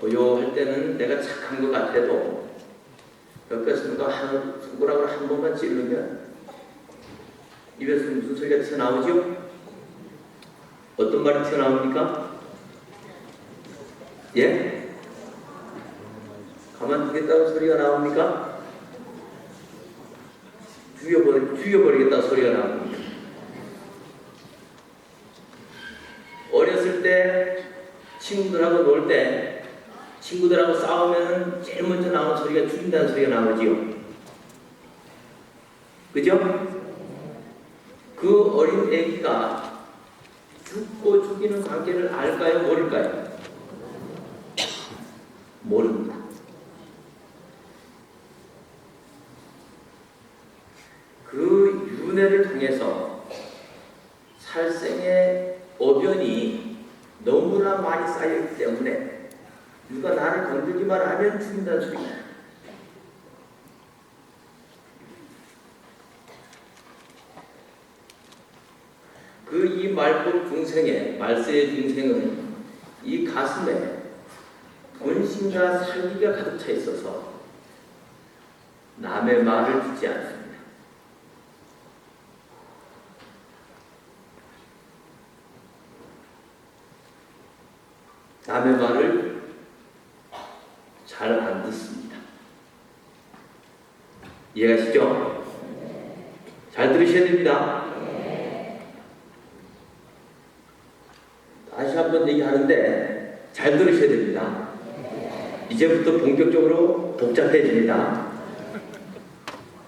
고요할 때는 내가 착한 것 같아도 옆에서 누가 한 손가락을 한 번만 찌르면 입에서 무슨 소리가 튀어나오죠? 어떤 말이 튀어나옵니까? 예? 가만두겠다는 소리가 나옵니까? 죽여버리, 죽여버리겠다는 소리가 나옵니까? 어렸을 때 친구들하고 놀 때 친구들하고 싸우면 제일 먼저 나오는 소리가 죽인다는 소리가 나오지요. 그죠? 그 어린 애기가 죽고 죽이는 관계를 알까요? 모를까요? 모릅니다. 그 윤회를 통해서 살생의 어변이 너무나 많이 쌓여있기 때문에 누가 나를 건들기만 하면 죽인다는 소리예요. 그이 말복 중생의 말세의 중생은 이 가슴에 본심과 살기가 가득 차 있어서 남의 말을 듣지 않습니다. 남의 말을 잘 안 듣습니다. 이해가시죠? 잘 들으셔야 됩니다. 다시 한번 얘기하는데 잘 들으셔야 됩니다. 이제부터 본격적으로 복잡해집니다.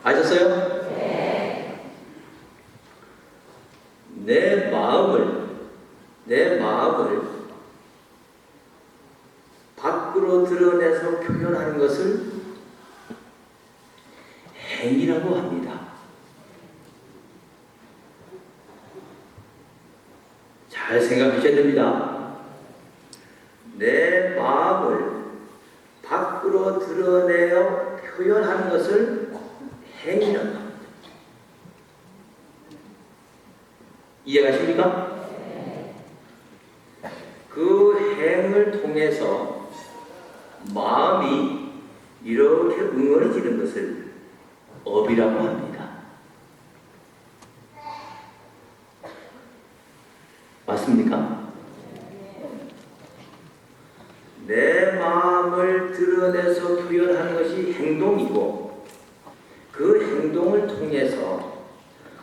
아셨어요? 내 마음을 내 마음을 밖으로 드러내서 표현하는 것을 행이라고 합니다. 잘 생각하셔야 됩니다. 내 마음을 밖으로 드러내어 표현하는 것을 행이라고 합니다. 이해가십니까? 그 행을 통해서 마음이 이렇게 응어리지는 것을 업이라고 합니다. 맞습니까? 내 마음을 드러내서 표현하는 것이 행동이고 그 행동을 통해서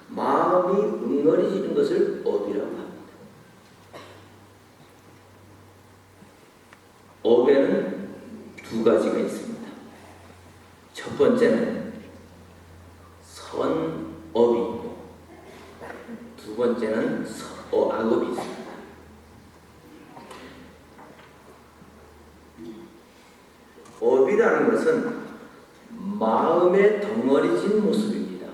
마음이 응어리지는 것을 업이라고 합니다. 업에는 두 가지가 있습니다. 첫 번째는 선업이 있고 두 번째는 서- 어, 악업이 있습니다. 업이라는 것은 마음의 덩어리진 모습입니다.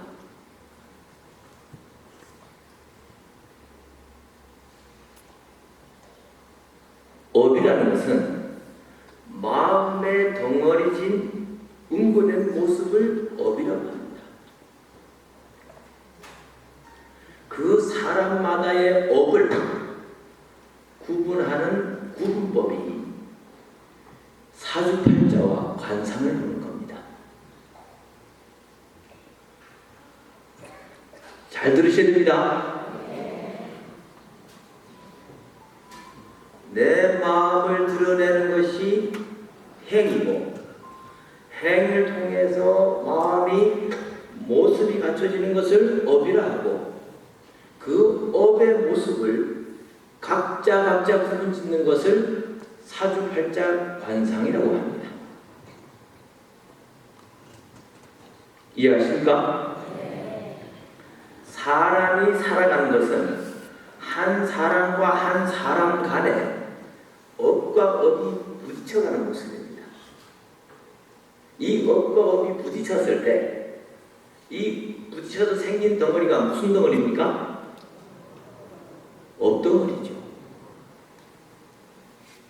업이라는 것은 마음의 덩어리진 응고된 모습을 업이라고 합니다. 그 사람마다의 업을 구분하는 구분법이 사주팔자와 관상을 보는 겁니다. 잘 들으셔야 됩니다. 내 마음을 드러내는 것이 행이고 행을 통해서 마음이 모습이 갖춰지는 것을 업이라 하고 그 업의 모습을 각자 각자 구분 짓는 것을 사주팔자 관상이라고 합니다. 이해하십니까? 사람이 살아가는 것은 한 사람과 한 사람 간에 업과 업이 부딪혀가는 모습입니다. 이 업과 업이 부딪혔을 때 이 부딪혀서 생긴 덩어리가 무슨 덩어리입니까? 업 덩어리죠.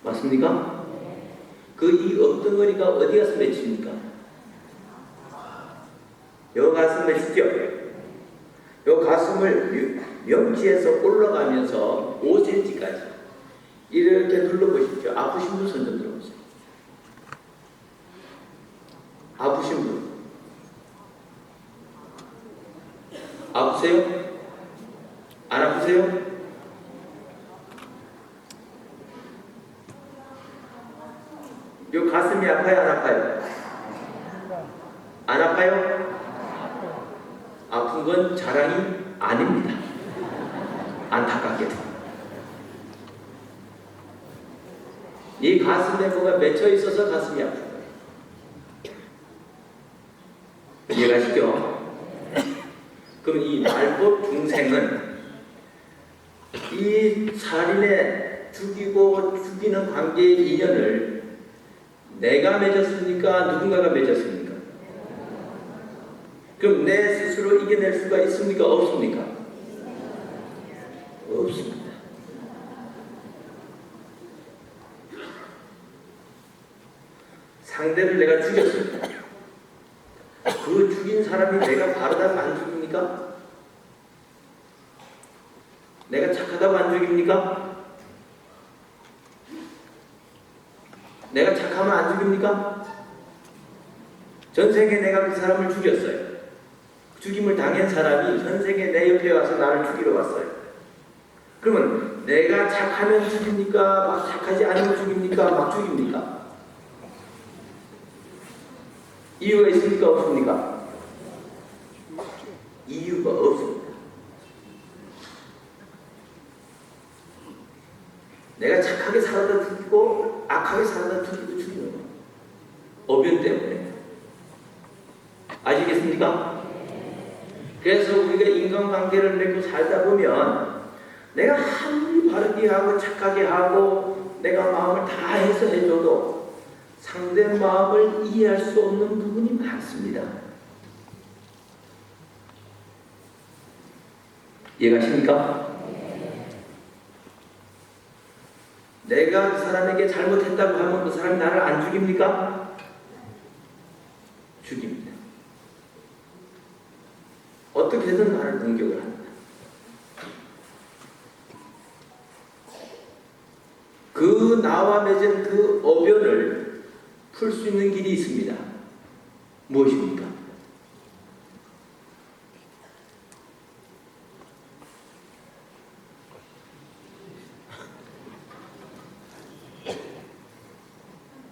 맞습니까? 그 이 업 덩어리가 어디 가서 맺힙니까? 여 가슴 맺히죠? 가슴을 명치에서 올라가면서 5cm까지 이렇게 눌러보십시오. 아프신 분 손좀 들어보세요. 아프신 분. 아프세요? 아픈 건 자랑이 아닙니다. 안타깝게도. 이 가슴에 뭐가 맺혀 있어서 가슴이 거예요. 이해가시죠? 그럼 이 말법 중생은 이 살인에 죽이고 죽이는 관계의 인연을 내가 맺었습니까? 누군가가 맺었습니까? 그럼 내 스스로 이겨낼 수가 있습니까? 없습니까? 없습니다. 상대를 내가 죽였습니다. 그 죽인 사람이 내가 바르다고 안 죽입니까? 내가 착하다고 안 죽입니까? 내가 착하면 안 죽입니까? 전생에 내가 그 사람을 죽였어요. 죽임을 당한 사람이 현생에 내 옆에 와서 나를 죽이러 왔어요. 그러면 내가 착하면 죽입니까? 막 착하지 않으면 죽입니까? 막 죽입니까? 이유가 있습니까? 없습니까? 이유가 없습니다. 내가 착하게 살아다 죽이고 악하게 살아다 죽이고 죽이는 거. 어변 때문에. 아시겠습니까? 그래서 우리가 인간관계를 맺고 살다 보면 내가 아무리 바르게 하고 착하게 하고 내가 마음을 다 해서 해줘도 상대 마음을 이해할 수 없는 부분이 많습니다. 이해가십니까? 내가 그 사람에게 잘못했다고 하면 그 사람이 나를 안 죽입니까? 죽입니다. 어떻게든 나를 공격을 합니다. 그 나와 맺은 그 어변을 풀 수 있는 길이 있습니다. 무엇입니까?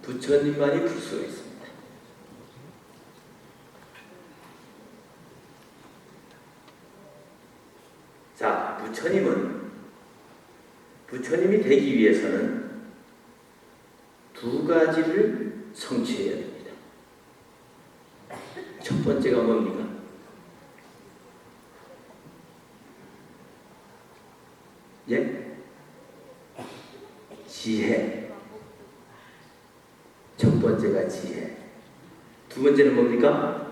부처님만이 풀 수가 있습니다. 자, 부처님은 부처님이 되기 위해서는 두 가지를 성취해야 됩니다. 첫 번째가 뭡니까? 예? 지혜. 첫 번째가 지혜. 두 번째는 뭡니까?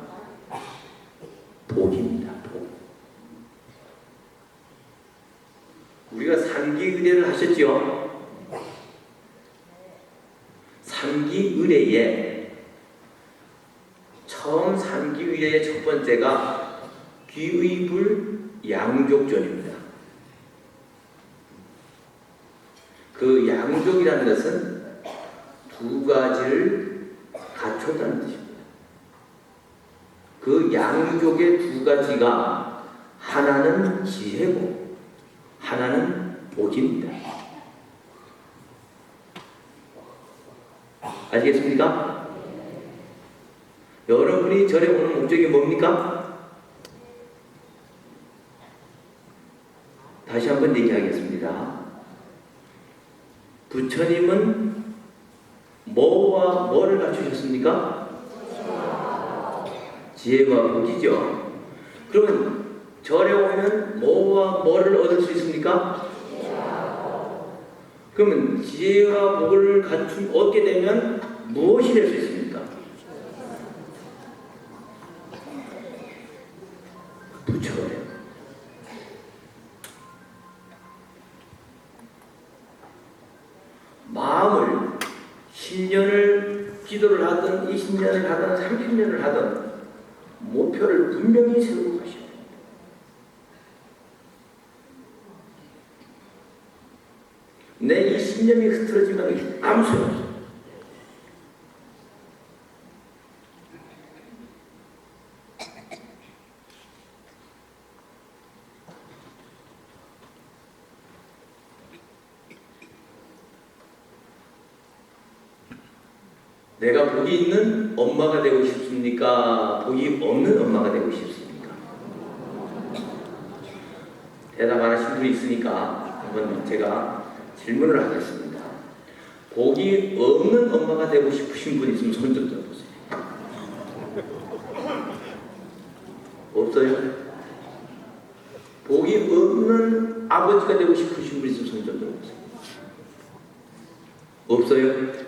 복입니다. 복. 우리가 삼기의례를 하셨죠? 삼기의례에 처음 삼기의례의 첫 번째가 귀의불 양족전입니다. 그 양족이라는 것은 두 가지를 갖췄다는 뜻입니다. 그 양족의 두 가지가 하나는 지혜고 하나는 복입니다. 아시겠습니까? 여러분이 절에 오는 목적이 뭡니까? 다시 한번 얘기하겠습니다. 부처님은 뭐와 뭐를 갖추셨습니까? 지혜와 복이죠. 그러면 절에 오면 뭐와 뭐를 얻을 수 있습니까? 그러면 지혜와 복을 갖춘 얻게 되면 무엇이 될 수 있습니까? 부처예요. 마음을 10년을 기도를 하든 20년을 하든 30년을 하든 목표를 분명히 세우고 가셔야 됩니다. 내 이 신념이 흐트러지면 아무 소용 없어요. 내가 복이 있는 엄마가 되고 싶습니까? 복이 없는 엄마가 되고 싶습니까? 대답 안 하신 분이 있으니까 한번 제가 질문을 하겠습니다. 복이 없는 엄마가 되고 싶으신 분 있으면 손 좀 들어보세요. 없어요? 복이 없는 아버지가 되고 싶으신 분 있으면 손 좀 들어보세요. 없어요?